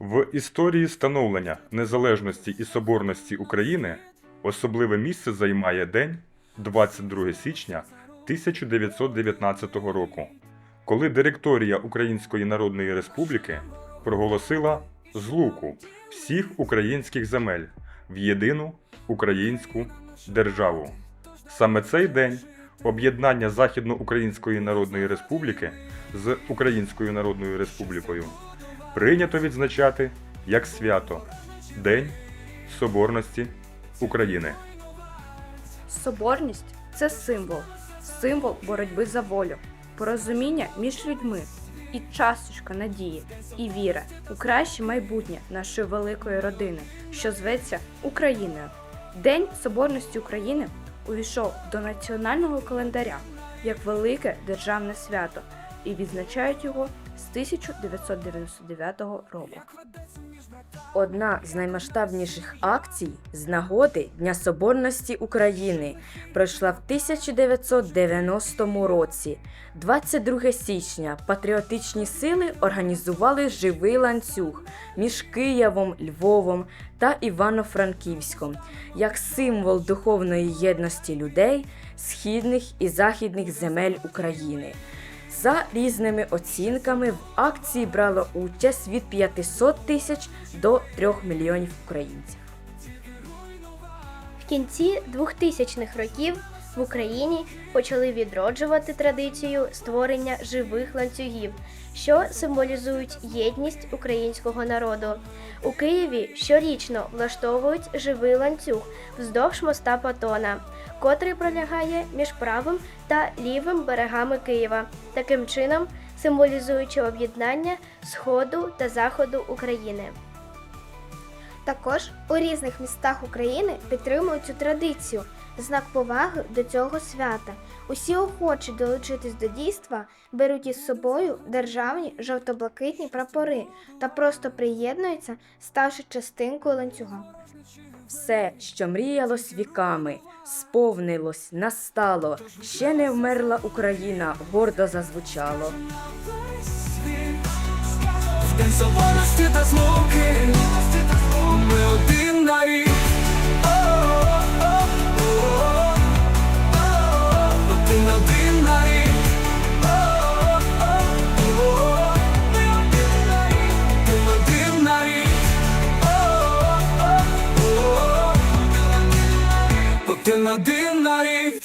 В історії становлення незалежності і соборності України особливе місце займає день 22 січня 1919 року, коли директорія Української Народної Республіки проголосила злуку всіх українських земель в єдину українську державу. Саме цей день об'єднання Західноукраїнської Народної Республіки з Українською Народною Республікою прийнято відзначати як свято День Соборності України. Соборність це символ, символ боротьби за волю, порозуміння між людьми і часточка надії і віри у краще майбутнє нашої великої родини, що зветься Україною. День Соборності України увійшов до національного календаря як велике державне свято і відзначають його з 1999 року. Одна з наймасштабніших акцій з нагоди Дня Соборності України пройшла в 1990 році. 22 січня патріотичні сили організували живий ланцюг між Києвом, Львовом та Івано-Франківськом як символ духовної єдності людей східних і західних земель України. За різними оцінками в акції брало участь від 500 тисяч до 3 мільйонів українців. В кінці 2000-х років в Україні почали відроджувати традицію створення живих ланцюгів, що символізують єдність українського народу. У Києві щорічно влаштовують живий ланцюг вздовж моста Патона, котрий пролягає між правим та лівим берегами Києва, таким чином символізуючи об'єднання Сходу та Заходу України. Також у різних містах України підтримують цю традицію знак поваги до цього свята. Усі охочі долучитись до дійства беруть із собою державні жовто-блакитні прапори та просто приєднуються, ставши частинкою ланцюга. Все, що мріялось віками, сповнилось, настало. Ще не вмерла Україна, гордо зазвучало. В день соборності та злуки ти на динарі.